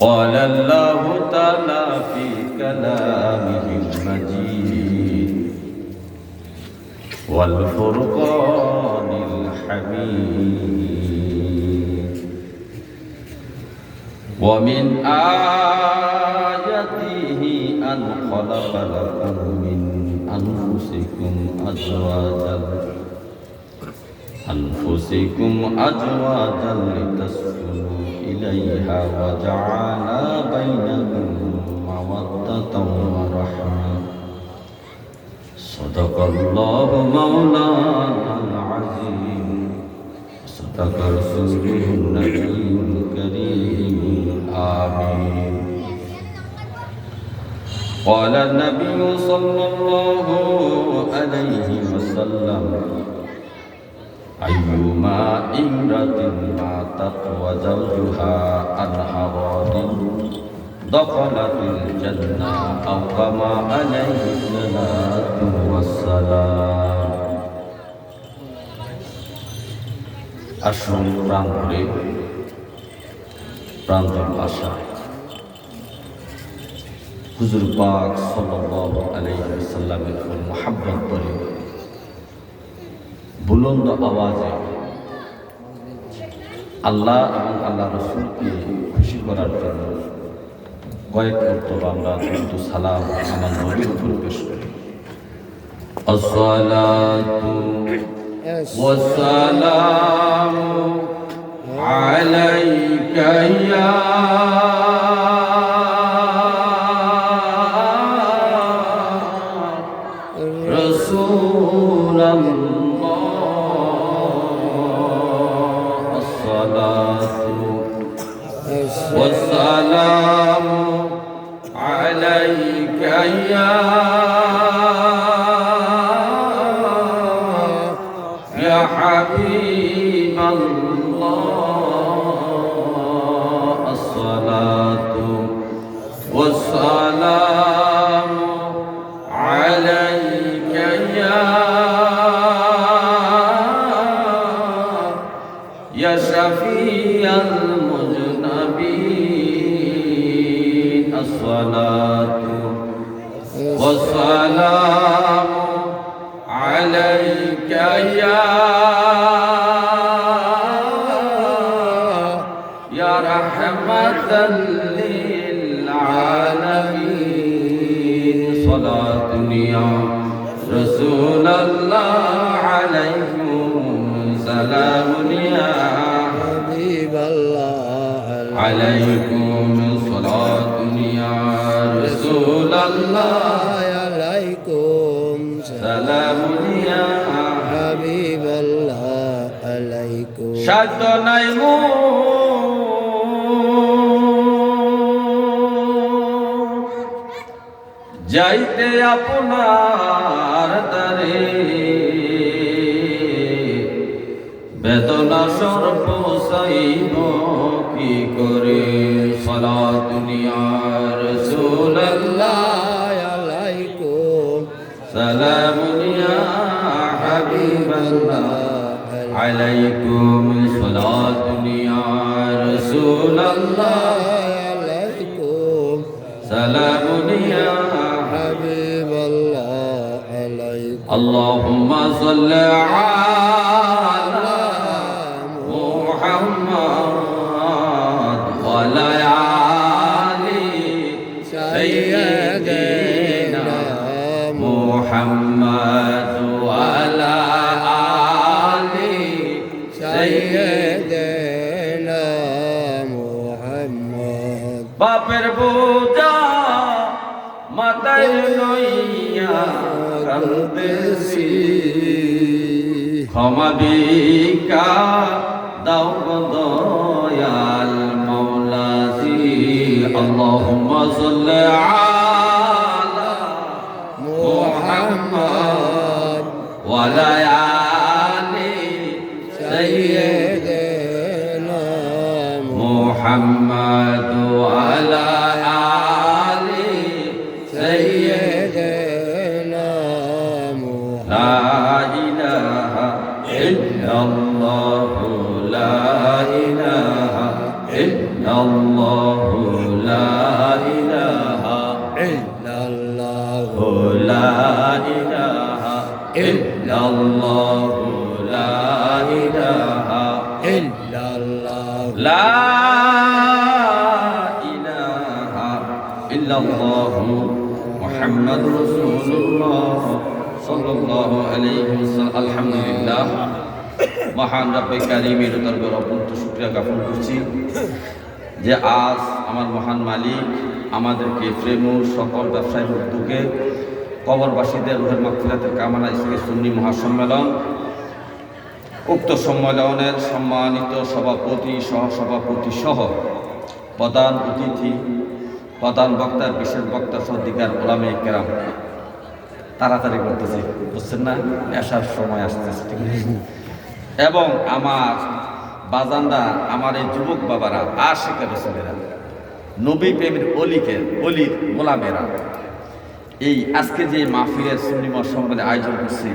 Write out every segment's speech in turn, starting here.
قال الله تعالى في كلامه المجيد والفرقان الحميد ومن آياته أن خلق لكم من أنفسكم أزواجا أنفسكم أزواجا لتسكنوا إليها وجعل بينكم مودة ورحمة. صدق الله مولانا العظيم. صدق رسوله النبي الكريم. آمين. قال النبي صلى الله عليه وسلم أيما امرأة ماتت وزوجها عن حرام دخلت الجنة أو كما عليه الصلاة والسلام আশ্রম প্রাঙ্গণে প্রান্তর ভাষা হুজুর পাক সাল্লাল্লাহু আলাইহি ওয়াসাল্লামের উপর মহাব্বত করে বুলন্দ আওয়াজে আল্লাহ এবং আল্লাহ রসুলকে খুশি করার জন্য কয়েক মর্তব আমরা কিন্তু সালাম আমার নবীর উপর পেশ করি আসসালাতু والسلام عليك يا يا رحمة للعالمين. صلاة يا رسول الله عليكم. سلام يا حبيب الله عليكم. صلاة يا رسول الله عليكم. سلام يا حبيب الله عليكم. شد نيمون যাইতে আপনার দরে বেদনা সর্ব সাইব কি করে? সলা দুনিয়ার সোলাইকো সালামুনিয়া হাবিবাল্লাহ আলাইকুম। সালা দুনিয়ার সোলাল্লাহ اللهم صل على কান্দেছি। ক্ষমা ভিকা দাও দয়াল মৌলাজি আল্লাহুম্মা সাল্লি আলহামদুলিল্লাহ। মহান রব্বে কারিমের দরবার অপন্ত শুকরিয়া জ্ঞাপন করছি যে আজ আমার মহান মালিক আমাদেরকে প্রেমুর সকল ব্যবসায়ী উদ্যোগে কবরবাসীদের রুহের মাগফিরাতের কামনা ইসলামী সুন্নি মহাসম্মেলন, উক্ত সম্মেলনের সম্মানিত সভাপতি সহসভাপতি সহ প্রধান অতিথি, প্রধান বক্তার, বিশেষ বক্তা সদিকার ওলামে কেরাম। তাড়াতাড়ি করতেছি, বুঝছেন না আসার সময় আসতেছে, ঠিক? এবং আমার বাজানরা আমার এই যুবক বাবারা আশেখের রসুলেরা নবী প্রেমের অলিকের অলির গোলামেরা, এই আজকে যে মাহফিলের সুন্নিমর সম্মেলনে আয়োজন করছি,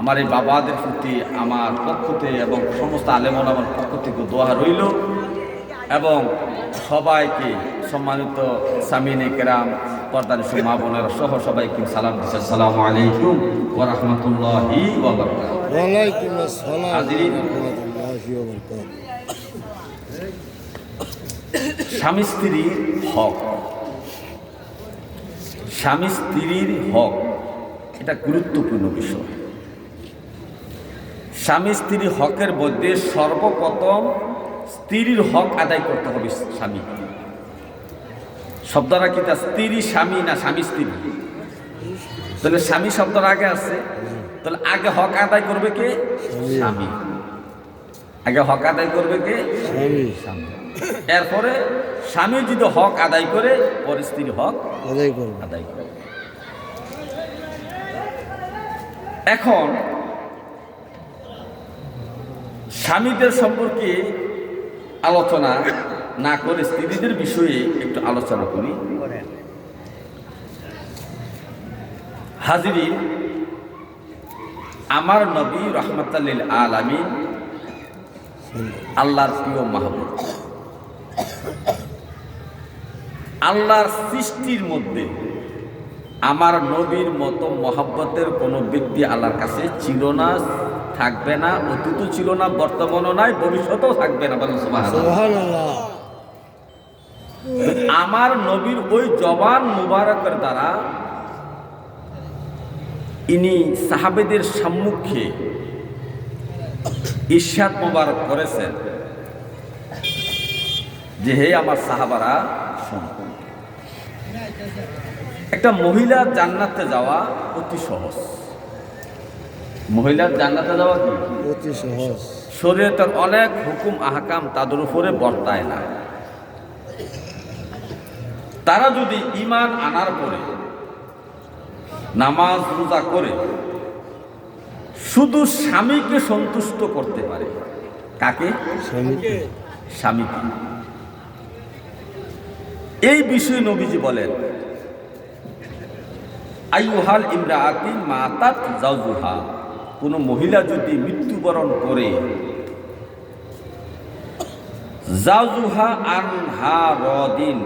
আমার এই বাবাদের প্রতি, আমার পক্ষ থেকে এবং সমস্ত আলেমন আমার পক্ষ থেকে দোয়া রইল এবং সবাইকে সম্মানিত সামিনে কেরাম পর্দার মা বোনেরা সহ সবাইকে সালাম দিচ্ছে। সালামু আলাইকুম রাহমাতুল্লাহি বারাকাতুহু। স্বামী স্ত্রীর হক। স্বামী স্ত্রীর হক এটা গুরুত্বপূর্ণ বিষয়। স্বামী স্ত্রীর হকের মধ্যে সর্বপ্রথম স্ত্রীর হক আদায় করতে হবে স্বামী। শব্দটা কি তা স্ত্রী স্বামী না স্বামী স্ত্রী? তাহলে স্বামী শব্দটা আগে আছে। তাহলে আগে হক আদায় করবে কে? স্বামী। আগে হক আদায় করবে কে? স্বামী। স্বামী। এরপরে স্বামী যদি হক আদায় করে পরে স্ত্রীর হক আদায় করব। আদায় করে এখন স্বামীদের সম্পর্কে আলোচনা না করে স্ত্রীদের বিষয়ে একটু আলোচনা করি। হাজিরি আমার নবী রহমতাল্লিল আলামিন আল্লাহর প্রিয় মাহবুব। আল্লাহর সৃষ্টির মধ্যে আমার নবীর মতো মহাব্বতের কোনো ব্যক্তি আল্লাহর কাছে ছিল না থাকবে না অতীত ছিল না বর্তমানও নাই ভবিষ্যতেও থাকবে না আমার নবীর ওই জবান মুবারকের দ্বারা ইনি সাহাবেদের সম্মুখে ঈর্ষাদ মোবারক করেছেন। যে হে আমার সাহাবারা একটা মহিলা জান্নাতে যাওয়া অতি সহজ। মহিলার জান্নাতে যাওয়া কি? অতি সহজ শরীয়তের অনেক হুকুম আহকাম তাদের উপরে বর্তায় না। তারা যদি ইমান আনার পরে নামাজ রোজা করে শুধু স্বামীকে সন্তুষ্ট করতে পারে কাকে? স্বামীকে। স্বামীকে। এই বিষয়ে নবীজি বলেন আইহাল ইমরাআতি মাতাত জাউজুহা। কোন মহিলা যদি মৃত্যুবরণ করে জাউজুহা আনহা রদিন।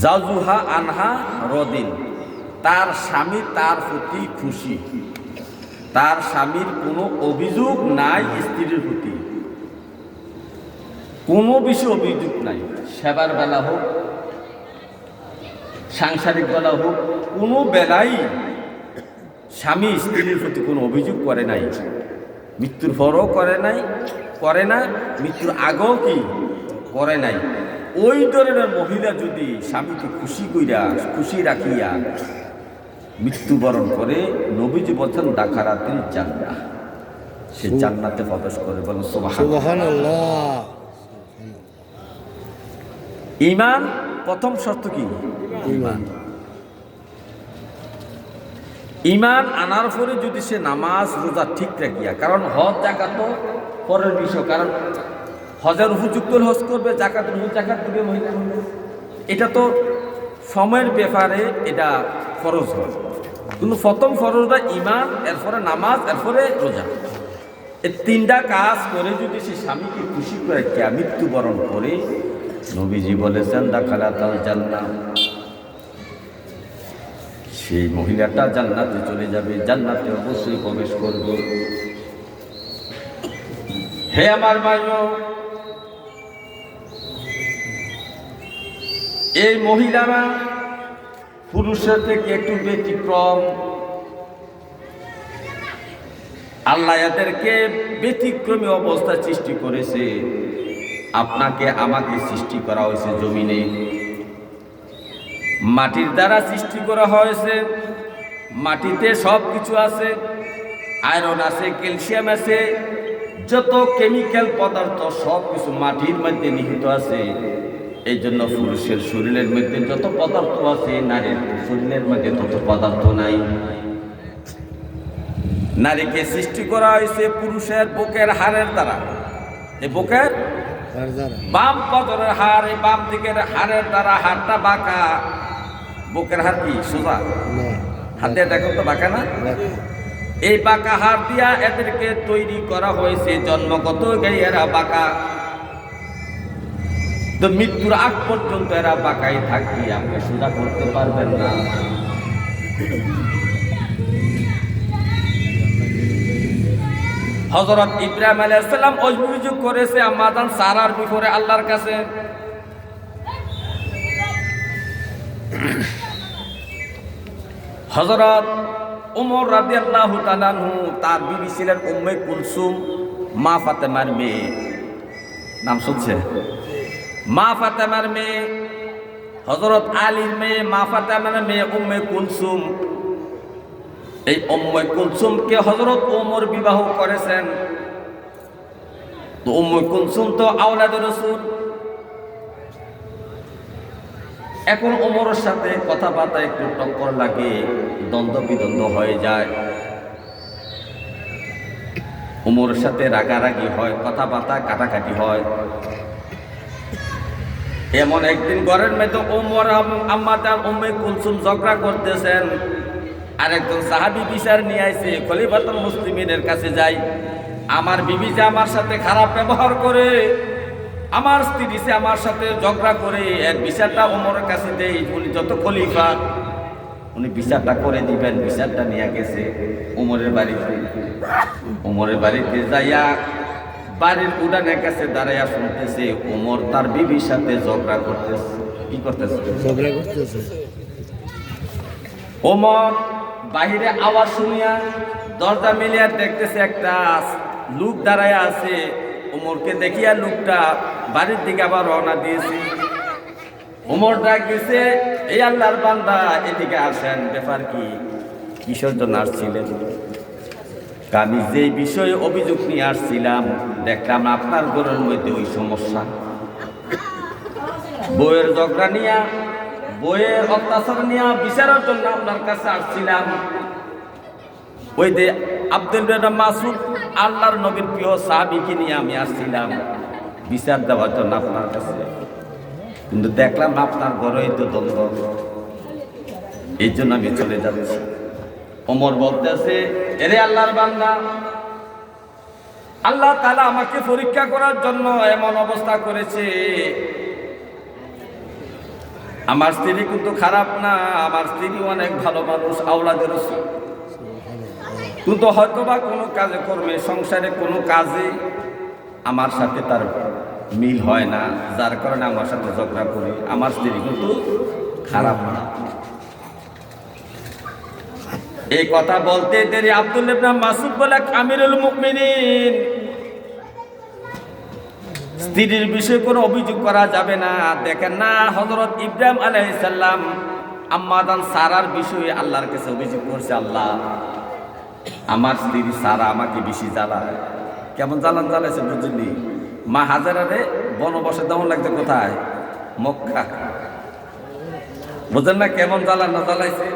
জাউজুহা আনহা রদিন। তার স্বামী তার প্রতি খুশি। তার স্বামীর কোনো অভিযোগ নাই স্ত্রীর প্রতি। কোনো বিষয়ে অভিযোগ নাই। সেবার বেলা হোক সাংসারিক বেলা হোক কোনো বেলাই স্বামী স্ত্রীর প্রতি কোনো অভিযোগ করে নাই। মৃত্যুর পরও করে নাই করে না মৃত্যুর আগেও কি করে নাই। ওই ধরনের মহিলা যদি স্বামীকে খুশি কইরা খুশি রাখিয়া মৃত্যুবরণ করে নবীজি বলছেন ডাকারাতির জান্না সে জান্নাতে প্রবেশ করে বলেন ইমান প্রথম শর্ত কি? ইমান। ইমান। আনার পরে যদি সে নামাজ, রোজা ঠিক রাখিয়া, কারণ হজ জাকাত পরের বিষয়, কারণ হজের উপযুক্ত হজ করবে, জাকাত জাকাত দিবে, মহিলা এটা তো সময়ের ব্যাপারে এটা ফরজ হয়। কিন্তু প্রথম ফরজটা ইমান, এরপরে নামাজ, এরপরে রোজা। এই তিনটা কাজ করে যদি সে স্বামীকে খুশি করে কে মৃত্যুবরণ করে, নবীজি বলেছেন দাখালা তাল জান্নাত। সেই মহিলাটা জান্নাতে চলে যাবে, জান্নাতে অবশ্যই প্রবেশ করবে। হে আমার ভাইও, এই মহিলারা পুরুষের থেকে একটু ব্যতিক্রম। আল্লাহ এদেরকে ব্যতিক্রমী অবস্থা সৃষ্টি করেছে। আপনাকে আমাকে সৃষ্টি করা হয়েছে জমিনে। মাটির দ্বারা সৃষ্টি করা হয়েছে মাটিতে সব কিছু আছে আয়রন আছে ক্যালসিয়াম আছে যত কেমিক্যাল পদার্থ সব কিছু মাটির মধ্যে নিহিত আছে। এই জন্য পুরুষের শরীরের মধ্যে যত পদার্থ আছে নারীর শরীরের মধ্যে তত পদার্থ নাই। নারীকে সৃষ্টি করা হয়েছে পুরুষের বুকের হাড়ের দ্বারা। এই বুকের? বাম পদরের হাড় এই বাম দিকের হাড়ের দ্বারা হাড়টা বাঁকা। বুকের হাড় কি? সোজা? হাত দেখো তো বাঁকা না? এই বাঁকা হাড় দিয়া এদেরকে তৈরি করা হয়েছে জন্মগত এরা বাঁকা। তো মৃত্যুর আগ পর্যন্ত এরা বাঁকাই থাকবে আপনি সোজা করতে পারবেন না। হজরত ইব্রাহিম আলাইসাল্লাম অভিযোগ করেছে আমাদান সারার বিপরে আল্লাহর কাছে। হজরত উমর রাজি আল্লাহ তালানহু তার বিবি ছিলেন উম্মে কুলসুম, মা ফাতেমার মেয়ে। নাম শুনছে? মা ফাতেমার মেয়ে হজরত আলীর মেয়ে, মা ফাতেমার মেয়ে উম্মে কুলসুম। এই উম্মে কুলসুমকে হজরত ওমর বিবাহ করেছেন। তো উম্মে কুলসুম তো আওলাদ রসুল। এখন ওমরের সাথে কথাবার্তা একটু টক্কর লাগে দ্বন্দ্ব বিদ্বন্দ্ব হয়ে যায়। উমরের সাথে রাগারাগি হয়, কথাবার্তা কাটাকাটি হয়। এমন একদিন ঘরের মধ্যে ওমর আম্মা তার উম্মে কুলসুম ঝগড়া করতেছেন। আরেকজন সাহাবি বিচার নিয়ে আইছে, খলিফাতুল মুসলিমিনের কাছে যাই। আমার বিবি যে আমার সাথে খারাপ ব্যবহার করে আমার স্ত্রী সে আমার সাথে ঝগড়া করে এর বিচারটা ওমরের কাছে দেই উনি যত খলিফা উনি বিচারটা করে দিবেন বিচারটা নিয়ে গেছে উমরের বাড়িতে। উমরের বাড়িতে যাইয়া বাড়ির উড়ানের কাছে দাঁড়াইয়া শুনতেছে ওমর তার বিবির সাথে ঝগড়া করতেছে। কি করতেছে? ঝগড়া করতেছে। ওমর বাহিরে আওয়াজ শুনিয়া দরজা মিলিয়া দেখতেছে একটা লোক দাঁড়ায় আছে। ওমরকে দেখিয়া লোকটা বাড়ির দিকে আবার রওনা দিয়েছি। ওমর ডাক দিছে এই আল্লাহর বান্দা, এদিকে আসেন, ব্যাপার কি? কিসের জন্য আসছিলেন? আমি যে বিষয়ে অভিযোগ নিয়ে আসছিলাম, দেখলাম আপনার ঘরের মধ্যে ওই সমস্যা। বইয়ের ঝগড়া নিয়া বইয়ের অত্যাচার নিয়ে বিচারের জন্য আপনার কাছে আসছিলাম। ওই যে আব্দুল মাসুদ, আল্লাহর নবীর প্রিয় সাহাবিকে নিয়ে আমি আসছিলাম। বিচার দেওয়ার জন্য আপনার কাছে। কিন্তু দেখলাম আপনার ঘরেই তো দ্বন্দ্ব। এই জন্য আমি চলে যাচ্ছি। ওমর বলতেছে, এরে আল্লাহর বান্দা, আল্লাহ তালা আমাকে পরীক্ষা করার জন্য এমন অবস্থা করেছে। আমার স্ত্রী কিন্তু খারাপ না, আমার স্ত্রী অনেক ভালো মানুষ, আওলাদের কিন্তু হয়তো বা কোনো কাজে, কর্মে, সংসারে কোনো কাজে আমার সাথে তার মিল হয় না, যার কারণে আমার সাথে ঝগড়া করে। আমার স্ত্রী কিন্তু খারাপ না। এই কথা বলতে দেরি আব্দুল ইবরাহিম মাসুদ বলে আমিরুল মুকমিনিন স্ত্রীর বিষয়ে কোনো অভিযোগ করা যাবে না। দেখেন না হজরত ইব্রাহিম আলাইসাল্লাম আম্মাদান সারার বিষয়ে আল্লাহর কাছে অভিযোগ করছে, আল্লাহ, আমার স্ত্রী সারা আমাকে বেশি জ্বালায়। কেমন জ্বালান জ্বালাইছে বুঝলি মা হাজারারে বনবসে দেওয়ান লাগছে কোথায়? মক্কা। বুঝেন না কেমন জ্বালান না জ্বালাইছে।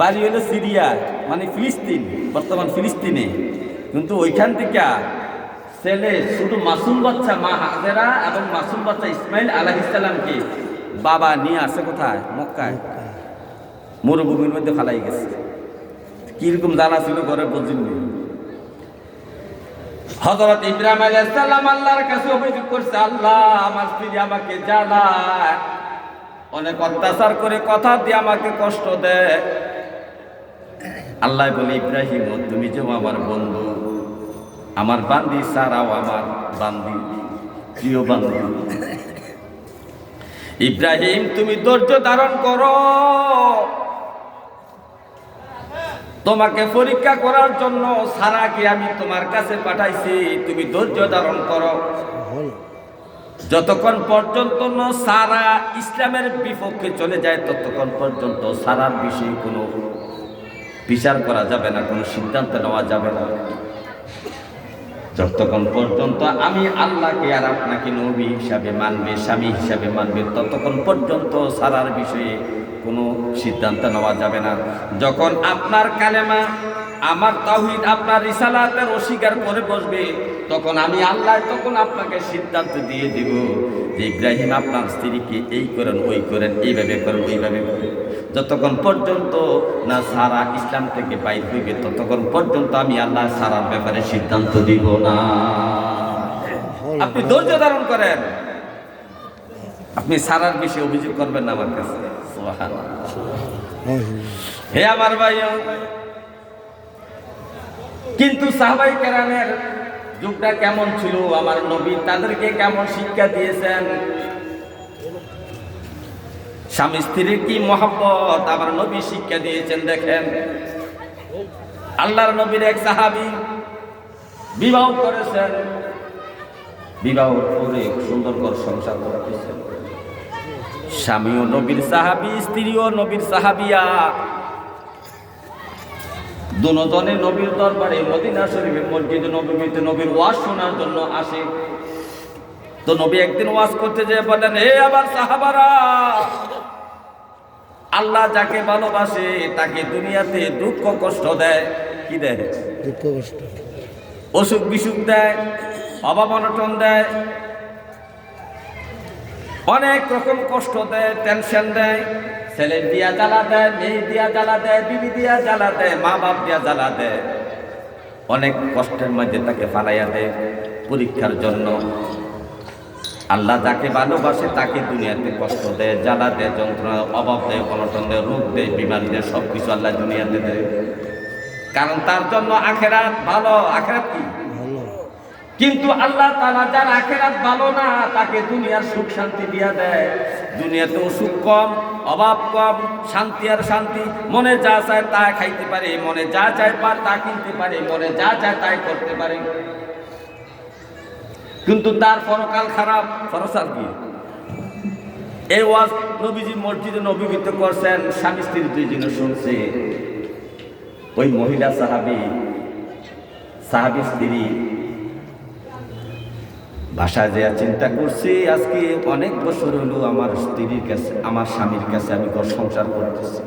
বাড়ি হলো সিরিয়া মানে ফিলিস্তিন, বর্তমান ফিলিস্তিনে। কিন্তু ওইখান থেকে ছেলে শুধু মাসুম বাচ্চা মা হাজেরা এবং মাসুম বাচ্চা ইসমাইল আলাহ ইসলামকে বাবা নিয়ে আসে কোথায়? মক্কায়। মরুভূমির মধ্যে ফালাই গেছে। কীরকম জানা ছিল ঘরে বুঝিনি। হজরত ইব্রাহিম আলাইসাল্লাম আল্লাহর কাছে অভিযোগ করছে, আল্লাহ, আমার স্ত্রী আমাকে জ্বালায়। অনেক অত্যাচার করে কথা দিয়ে আমাকে কষ্ট দেয়। আল্লাহ বলে, ইব্রাহিম, তুমি যে আমার বন্ধু, আমার বান্দি সারাও আমার বান্দি, প্রিয় বান্দি। ইব্রাহিম, তুমি ধৈর্য ধারণ করো। তোমাকে পরীক্ষা করার জন্য সারাকে আমি তোমার কাছে পাঠাইছি? তুমি ধৈর্য ধারণ করো। যতক্ষণ পর্যন্ত সারা ইসলামের বিপক্ষে চলে যায়, ততক্ষণ পর্যন্ত সারার বিষয়ে কোনো বিচার করা যাবে না, কোনো সিদ্ধান্ত নেওয়া যাবে না। যতক্ষণ পর্যন্ত আমি আল্লাহকে আর আপনাকে নবী হিসাবে মানবে, স্বামী হিসাবে মানবে, ততক্ষণ পর্যন্ত সারার বিষয়ে কোনো সিদ্ধান্ত নেওয়া যাবে না। যখন আপনার কালেমা, আমার তাহিদ আপনার রিসালাতের অস্বীকার করে বসবে, তখন আমি আল্লাহ তখন আপনাকে সিদ্ধান্ত দিয়ে দিব যে ইব্রাহিম আপনার স্ত্রীকে এই করেন, ওই করেন, এইভাবে করেন, ওইভাবে করেন। যতক্ষণ পর্যন্ত না সারা ইসলাম থেকে বাইর হইবে, ততক্ষণ পর্যন্ত আমি আল্লাহ সারার ব্যাপারে সিদ্ধান্ত দিব না। আপনি ধৈর্য ধারণ করেন। আপনি সারার বিষয়ে অভিযোগ করবেন না আমার কাছে। হে আমার ভাই কিন্তু সাহাবাই কেরামের যুগটা কেমন ছিল? আমার নবী তাদেরকে কেমন শিক্ষা দিয়েছেন? স্বামী স্ত্রীর কি মহব্বত? আমার নবী শিক্ষা দিয়েছেন, দেখেন। আল্লাহর নবীর এক সাহাবি বিবাহ করেছেন। বিবাহ করে সুন্দর করে সংসার করতেছেন স্বামীও নবীর সাহাবি স্ত্রীও নবীর সাহাবিয়া। দুজনে নবীর দরবারে মদিনা শরীফে মসজিদে নবীতে নবীর ওয়াজ শোনার জন্য আসে। তো নবী একদিন ওয়াজ করতে যেয়ে বলেন হে আবার সাহাবারা আল্লাহ যাকে ভালোবাসে তাকে দুনিয়াতে দুঃখ কষ্ট দেয় কি দেয়? দুঃখ কষ্ট। অসুখ বিসুখ দেয় অভাব অনটন দেয় অনেক রকম কষ্ট দেয় টেনশন দেয়। ছেলে দিয়া জ্বালা দেয়, মেয়ে দিয়া জ্বালা দেয়, বিবি দিয়া জ্বালা দেয়, মা বাপ দিয়া জ্বালা দেয়। অনেক কষ্টের মধ্যে তাকে ফালাইয়া দেয় পরীক্ষার জন্য। আল্লাহ যাকে ভালোবাসে তাকে দুনিয়াতে কষ্ট দেয়, জ্বালা দেয়, যন্ত্রণা, অভাব দেয় অনটন দেয়, রোগ দেয়, বিমারি দেয় সব কিছু আল্লাহ দুনিয়াতে দেয়। কারণ তার জন্য আখেরাত ভালো, আখেরাত কি? কিন্তু আল্লাহ তালা যার আখেরাত ভালো না, তাকে দুনিয়ার সুখ শান্তি দিয়া দেয়। দুনিয়াতেও সুখ কম, অভাব কম, শান্তি আর শান্তি, মনে যা চায় তা খাইতে পারে, মনে যা চায় পার তা কিনতে পারে, মনে যা চায় তাই করতে পারে। কিন্তু তার পরকাল খারাপ ফরসার কি? এই ওয়াজ নবীজি মসজিদে নবীগীত করছেন, স্বামী স্ত্রী দুইজনে শুনছে। ওই মহিলা সাহাবি সাহাবি স্ত্রী বাসায় যে চিন্তা করছি, আজকে অনেক বছর হলো আমার স্ত্রীর কাছে, আমার স্বামীর কাছে আমি ঘর সংসার করতেছি।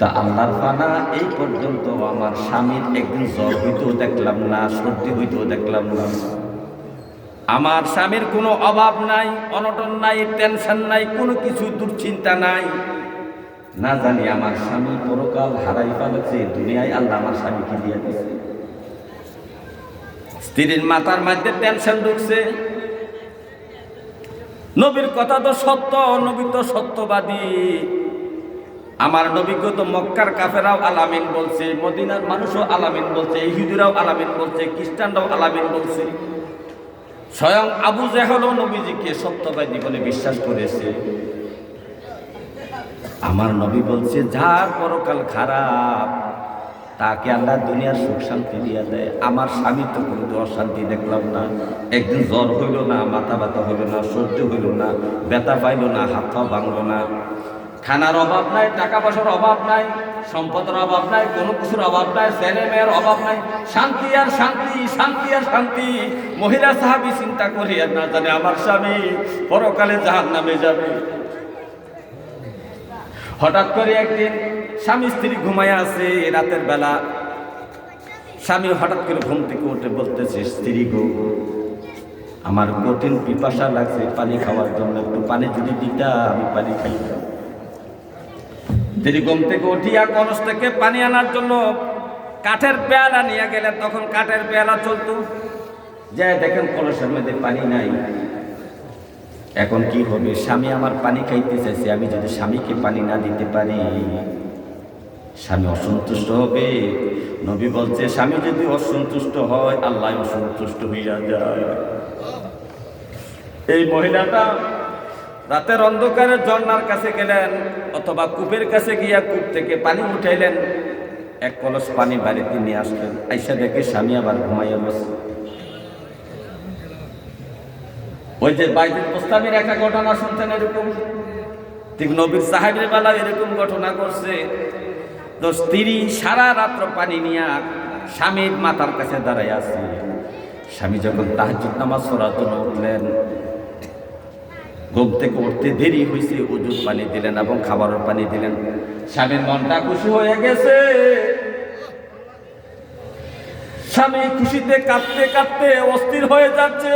তা আল্লাহর পানা এই পর্যন্ত আমার স্বামীর একদিন জ্বর হইতেও দেখলাম না, সর্দি হইতেও দেখলাম না। আমার স্বামীর কোনো অভাব নাই, অনটন নাই, টেনশন নাই, কোনো কিছু দুশ্চিন্তা নাই। না জানি আমার স্বামী পরকাল হারাই ফেলেছে দুনিয়ায় আল্লাহ আমার স্বামীকে দিয়ে দিয়েছে। স্ত্রীর মাথার মধ্যে টেনশন ঢুকছে। নবীর কথা তো সত্য, নবী তো সত্যবাদী। আমার নবীকে মক্কার কাফেরাও আলামিন বলছে, মদিনার মানুষও আলামিন বলছে, ইহুদিরাও আলামিন বলছে, খ্রিস্টানরাও আলামিন বলছে। স্বয়ং আবু জেহলও নবীজিকে সত্যবাদী বলে বিশ্বাস করেছে। আমার নবী বলছে, যার পরকাল খারাপ তাকে আল্লাহ দুনিয়ার সুখ শান্তি দিয়া দেয়। আমার স্বামী তো কিন্তু অশান্তি দেখলাম না। একদিন জ্বর হইল না, মাথা ব্যথা হইল না সহ্য হইল না, ব্যথা পাইল না, হাত পা ভাঙল না। খানার অভাব নাই, টাকা পয়সার অভাব নাই, সম্পদের অভাব নাই, কোনো কিছুর অভাব নাই, ছেলে মেয়ের অভাব নাই। শান্তি আর শান্তি শান্তি আর শান্তি। মহিলা সাহাবি চিন্তা করি আর না জানে আমার স্বামী পরকালে জাহান নামে যাবে। হঠাৎ করে একদিন স্বামী স্ত্রী ঘুমায় আছে রাতের বেলা। স্বামী হঠাৎ করে ঘুম থেকে উঠে বলতেছে, স্ত্রী গো, আমার কঠিন পিপাসা লাগছে, পানি খাওয়ার জন্য একটু পানি যদি দিতা, আমি পানি খাইতাম। তিনি ঘুম থেকে উঠিয়া কলস থেকে পানি আনার জন্য কাঠের পেয়ালা নিয়ে গেলেন। তখন কাঠের পেয়ালা চলতো। যে দেখেন কলসের মধ্যে পানি নাই। এখন কি হবে? স্বামী আমার পানি খাইতে চাইছে, আমি যদি স্বামীকে পানি না দিতে পারি স্বামী অসন্তুষ্ট হবে। নবী বলছে, স্বামী যদি অসন্তুষ্ট হয়, আল্লাহ অসন্তুষ্ট হইয়া যায়। এই মহিলাটা রাতের অন্ধকারে ঝর্ণার কাছে গেলেন, অথবা কূপের কাছে গিয়া কূপ থেকে পানি উঠাইলেন। এক কলস পানি বাড়িতে নিয়ে আসলেন। আইসা দেখে স্বামী আবার ঘুমাইয়া বসে। ওই যে বাইদের প্রস্তাবের একটা ঘটনা শুনতেন এরকম? ঠিক নবীর সাহেবের বেলা এরকম ঘটনা করছে তো স্ত্রী সারা রাত্র পানি নিয়ে স্বামীর মাথার কাছে দাঁড়ায় আছে। স্বামী যখন তাহাজুদ নামাজ পড়ার জন্য উঠলেন, ঘুম থেকে উঠতে দেরি হয়েছে উজুর পানি দিলেন এবং খাবারের পানি দিলেন। স্বামীর মনটা খুশি হয়ে গেছে। স্বামী খুশিতে কাঁদতে কাঁদতে অস্থির হয়ে যাচ্ছে।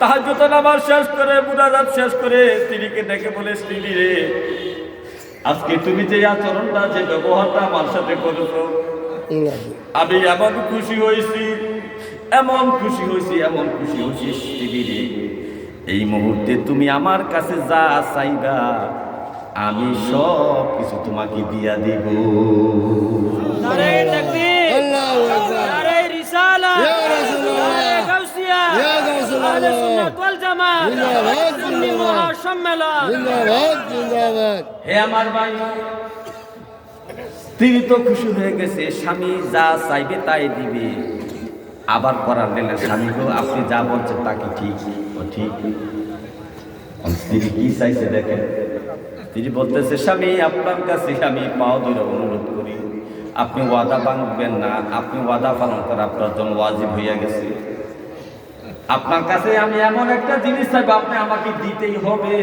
তাহাজ্জুদ নামাজ শেষ করে মুনাজাত শেষ করে স্ত্রীকে ডেকে বলে, স্ত্রী রে আজকে তুমি যে আচরণটা যে ব্যবহারটা আমার সাথে করেছ আমি এমন খুশি হয়েছি এমন খুশি হয়েছি এমন খুশি হয়েছি এই মুহূর্তে তুমি আমার কাছে যা চাইবা আমি সব কিছু তোমাকে দিয়া দিব। নারে তাকবীর। আল্লাহু আকবার। নারে রিসালা ইয়া রাসূলুল্লাহ। হে আমার ভাই স্ত্রী তো খুশি হয়ে গেছে স্বামী যা চাইবে তাই দিবে। আবার করার গেলে স্বামী গো আপনি যা বলছেন তাকে ঠিক? ও ঠিক। স্ত্রী কি চাইছে দেখেন? স্ত্রী বলতেছে স্বামী আপনার কাছে আমি পাও ধরে অনুরোধ করি। আপনি ওয়াদা ভাঙবেন না আপনি ওয়াদা পালন করা আপনার জন্য ওয়াজিব হইয়া গেছে। আপনার কাছে আমি এমন একটা জিনিস চাইব আপনি আমাকে দিতেই হবে।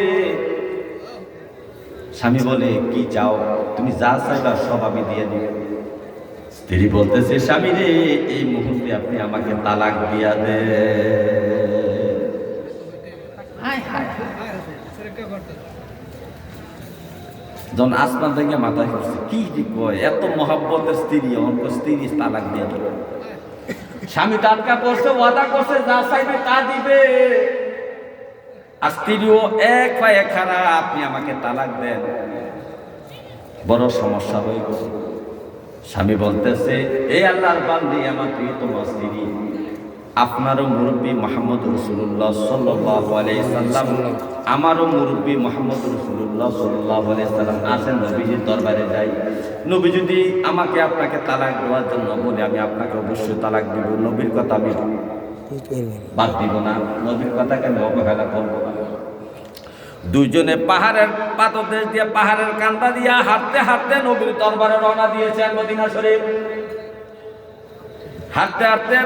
স্বামী বলে কি চাও? তুমি যা চাইবা সব আমি দিয়ে দিব। স্ত্রী বলতেছে স্বামী রে এই মুহূর্তে আপনি আমাকে তালাক দিয়া দে যখন আসমান থেকে মাথায় করছে কি যে কয় এত মহাব্বতের স্ত্রী অন্য স্ত্রী তালাক দিয়ে দিল। স্বামী টাটকা করছে, ওয়াদা করছে, যা চাইবে তা দিবে। আর স্ত্রীও এক পায়ে খারাপ আপনি আমাকে তালাক দেন। বড় সমস্যা হয়ে গেল। স্বামী বলতেছে এই আল্লাহর বান্দি, আমার প্রিয়তম স্ত্রী। আপনারও মুরব্বী মোহাম্মদ রসুল্লাহ সাল্লাহ সাল্লাম, আমারও মুরব্বী মোহাম্মদ রসুল্লাহ সাল্লাহ সাল্লাম আসেন নবীজির দরবারে যাই। নবী যদি আমাকে আপনাকে তালাক দেওয়ার জন্য বলে, আমি আপনাকে অবশ্যই তালাক দিব, নবীর কথা আমি বাদ দিব না। নবীর কথাকে আমি অবহেলা করব না। দুইজনে পাহাড়ের পাতদেশ দিয়ে পাহাড়ের কান্দা দিয়া হাঁটতে হাঁটতে নবীর দরবারে রওনা দিয়েছেন মদিনা শরীফ। হাঁটতে হাঁটতে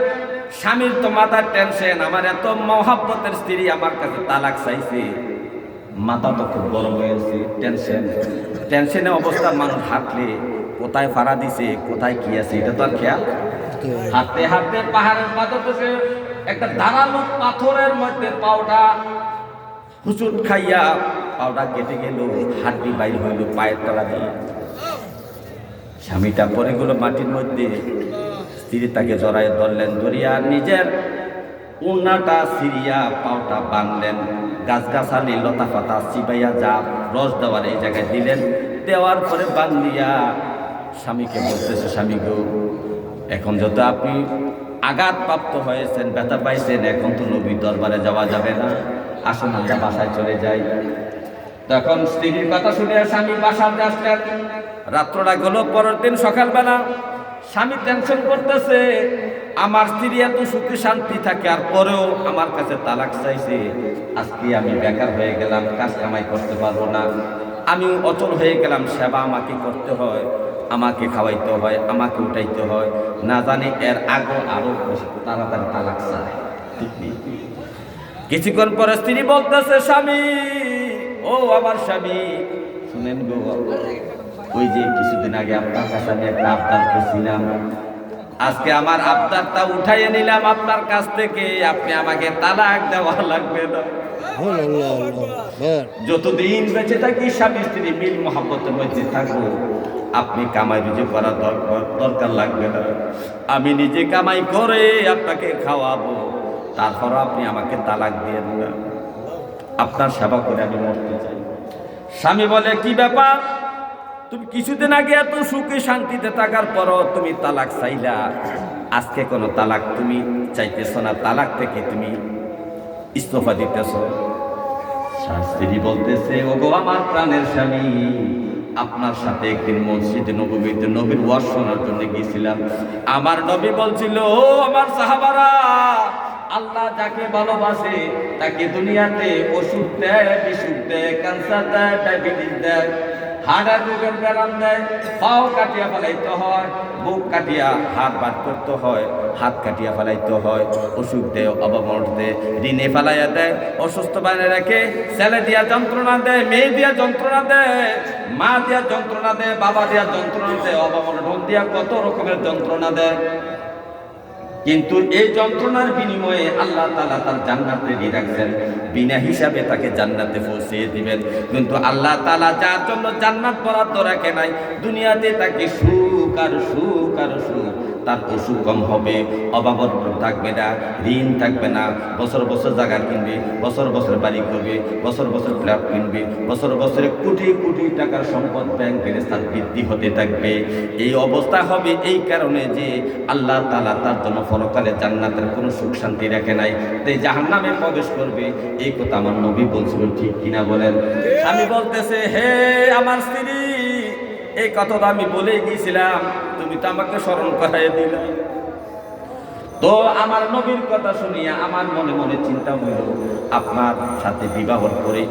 স্বামীর তো মাথার টেনশন আমার এত মহাব্বতের স্ত্রী আমার কাছে তালাক চাইছে। মাথা তো খুব গরম হয়েছে টেনশন টেনশনে অবস্থা, মানুষ হাঁটলে কোথায় ফাড়া দিছে, কোথায় কি আছে, এটা তো আর খেয়াল। হাঁটতে হাঁটতে পাহাড়ের পাথর থেকে একটা ধারালো পাথরের মধ্যে পাওটা হুচুট খাইয়া পাওটা কেটে গেল হাড্ডি বাইর হইল পায়ের তলা দিয়ে। স্বামীটা পরে গেল মাটির মধ্যে স্ত্রী তাকে জড়ায় ধরলেন, ধরিয়া নিজের উন্নাটা সিরিয়া পাওটা বাঁধলেন। গাছগাছালি লতা পাতা চিবাইয়া যা রস দেওয়ার এই জায়গায় দিলেন। দেওয়ার পরে বান্ধিয়া স্বামীকে বলতেছে, স্বামী গো, এখন যত আপনি আঘাতপ্রাপ্ত হয়েছেন, ব্যথা পাইছেন, এখন তো নবীর দরবারে যাওয়া যাবে না। আসুন, আমরা বাসায় চলে যাই। তখন স্ত্রীর কথা শুনে স্বামী বাসাতে আসলেন। রাত্রটা গেল, পরের দিন সকালবেলা। স্বামী টেনশন করতেছে, আমার স্ত্রী এত সুখে শান্তি থাকে, আর পরেও আমার কাছে তালাক চাইছে, আজকে আমি বেকার হয়ে গেলাম, কাজ কামাই করতে পারব না। আমি অচল হয়ে গেলাম, সেবা আমাকে করতে হয়, আমাকে খাওয়াইতে হয়, আমাকে উঠাইতে হয়। না জানি এর আগে আরও তাড়াতাড়ি তালাক চায় কিছুক্ষণ পরে স্ত্রী বলতেছে, স্বামী, ও আমার স্বামী, শুনেন গো ওই যে কিছুদিন আগে আপনার কাছে আমি একটা আবদার করছিলাম। আজকে আমার আবদারটা উঠাইয়ে নিলাম আপনার কাছ থেকে, আপনি আমাকে তালাক দেওয়া লাগবে না। যতদিন বেঁচে থাকি, স্বামী, স্ত্রী মিল মহাব্বতের মধ্যে থাকব। আপনি কামাই রুজু করা দরকার দরকার লাগবে না। আমি নিজে কামাই করে আপনাকে খাওয়াবো তারপর আপনি আমাকে তালাক দিয়ে দেবেন আপনার সেবা করে আমি মরতে চাই। স্বামী বলে, কি ব্যাপার? তুমি কিছুদিন আগে এত সুখে শান্তিতে থাকার পরও তুমি তালাক চাইলা। আজকে কোনো তালাক তুমি চাইতেছ না, তালাক থেকে তুমি ইস্তফা দিতেছ। শাস্ত্রী বলতেছে ও গো আমার প্রাণের স্বামী, আপনার সাথে একদিন মসজিদে নবীতে নবীর ওয়াজ শোনার জন্য গিয়েছিলাম। আমার নবী বলছিল, ও আমার সাহাবারা, আল্লাহ যাকে ভালোবাসে তাকে দুনিয়াতে ওষুধ দেয় বিশুদ্ধ দেয় ক্যান্সার দেয় ডায়াবেটিস দেয়। হাড়ার রোগের ব্যায়াম দেয়, পাও কাটিয়া ফেলাইতে হয়, বুক কাটিয়া হাত বাদ করতে হয়, হাত কাটিয়া ফেলাইতে হয় অসুখ দেয় অবমর দেয়, ঋণে ফেলাইয়া দেয়, অসুস্থ বানিয়ে রাখে ছেলে দিয়া যন্ত্রণা দেয়, মেয়ে দিয়া যন্ত্রণা দেয়, মা দিয়া যন্ত্রণা দেয়, বাবা দিয়া যন্ত্রণা দেয় অবমর ঢোল দিয়া কত রকমের যন্ত্রণা দেয়। কিন্তু এই যন্ত্রণার বিনিময়ে আল্লাহ তালা তার জান্নাতে দিয়ে রাখছেন। বিনা হিসাবে তাকে জান্নাতে পৌঁছিয়ে দিবেন। কিন্তু আল্লাহ তালা যার জন্য জান্নাত বরাদ্দ রাখে নাই, দুনিয়াতে তাকে সুখ আর সুখ আর সুখ। তার অসুখ কম হবে, অভাবত থাকবে না, ঋণ থাকবে না, বছর বছর জায়গা কিনবে, বছর বছর বাড়ি করবে, বছর বছর ফ্ল্যাট কিনবে, বছর বছরে কোটি কোটি টাকার সম্পদ ব্যাংক ব্যালেন্স তার বৃদ্ধি হতে থাকবে। এই অবস্থা হবে এই কারণে যে আল্লাহ তালা তার জন্য পরকালে জান্নাতের কোনো সুখ শান্তি রাখে নাই, তাই জাহান নামে প্রবেশ করবে। এই কথা আমার নবী বলছিল ঠিক কিনা বলেন? আমি বলতেছে, হে আমার স্ত্রী! এই কথাটা আমি বলে গিয়েছিলাম, তুমি তো আমাকে স্মরণ করাই দিলে। তো আমার নবীর কথা শুনিয়া আমার মনে মনে চিন্তা হইল, আপনার সাথে বিবাহ করে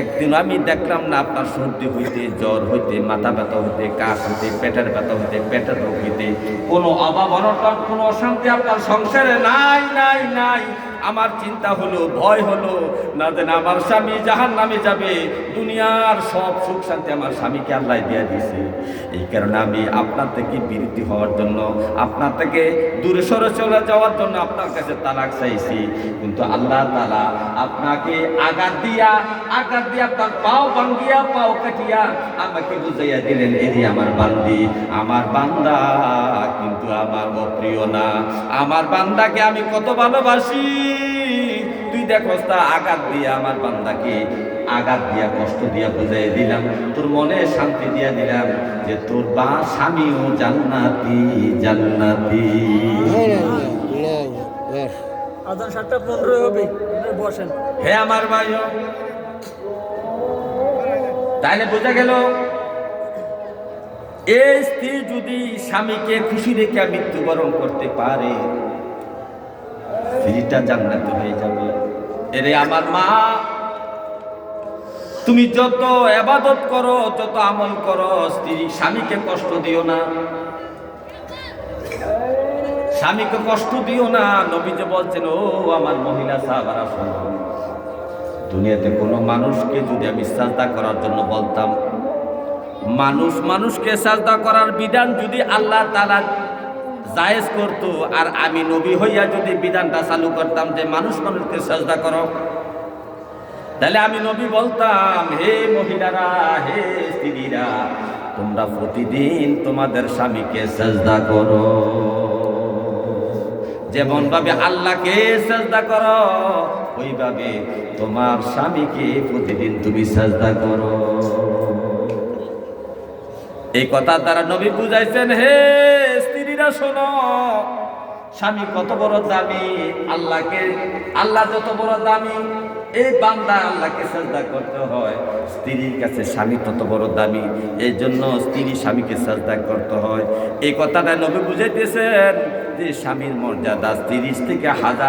একদিন আমি দেখলাম না আপনার সর্দি হইতে, জ্বর হইতে, মাথা ব্যথা হইতে, কাশ হইতে, পেটের ব্যথা হইতে, পেটের রোগ হইতে, কোনো অভাব অনটন, কোনো অশান্তি আপনার সংসারে নাই নাই নাই। আমার চিন্তা হলো, ভয় হলো, না যেন আমার স্বামী জাহান নামে যাবে, দুনিয়ার সব সুখ শান্তি আমার স্বামীকে আল্লাহ দিয়ে দিয়েছে। এই কারণে আমি আপনার থেকে বিরতি হওয়ার জন্য, আপনার থেকে দূরে সরে চলে যাওয়ার জন্য আপনার কাছে তালাক চাইছি। কিন্তু আল্লাহ তালা আপনাকে আঘাত দিয়া আঘাত দিয়া আপনার পাও ভাঙ্গিয়া, পাও কাটিয়া আমাকে বুঝাইয়া দিলেন এদি আমার বান্দি, আমার বান্দা, কিন্তু আমার অপ্রিয় না। আমার বান্দাকে আমি কত ভালোবাসি? তুই দেখোস তা আঘাত দিয়া আমার বান্দাকে আঘাত দিয়া কষ্ট দিয়া বুঝাই দিলাম। তোর মনে শান্তি দিয়া দিলাম যে তোর বা স্বামীও জান্নাতি জান্নাতি। আজান সাতটা পনেরো হবে বসেন। হে আমার ভাই তাহলে বোঝা গেল এই স্ত্রী যদি স্বামীকে খুশি রেখে মৃত্যুবরণ করতে পারে স্ত্রীটা জান্নাত হয়ে যাবে। এরে আমার মা, তুমি যত এবাদত করো, যত আমল করো, স্ত্রী স্বামীকে কষ্ট দিও না। স্বামীকে কষ্ট দিও না নবী যে বলছেন, ও আমার মহিলা সাহাবারা, শোনো। দুনিয়াতে কোনো মানুষকে যদি আমি সাজদা করার জন্য বলতাম, মানুষ মানুষকে সাজদা করার বিধান যদি আল্লাহ তালা জায়েজ করত আর আমি নবী হইয়া যদি বিধানটা চালু করতাম যে মানুষ মানুষকে সাজদা করো। তাহলে আমি নবী বলতাম, হে মহিলারা, হে স্ত্রীরা, তোমরা প্রতিদিন তোমাদের স্বামীকে সাজদা করো। যেমন ভাবে আল্লাহকে সাজদা করো, ওইভাবে তোমার স্বামীকে প্রতিদিন তুমি সাজদা করো। এই কথা দ্বারা নবী বুঝাইছেন, হে শোনো, স্বামী কত বড় দামি আল্লাহকে, আল্লাহ যত বড় দামি, এই বান্দা আল্লাহকে সাজদা করতে হয়। স্ত্রীর কাছে স্বামী তত বড় দামি, এই জন্য স্ত্রী স্বামীকে সাজদা করতে হয়। এই কথাটা নবী বুঝাইতেছেন যে স্বামীর মর্যাদা স্ত্রীর থেকে হাজার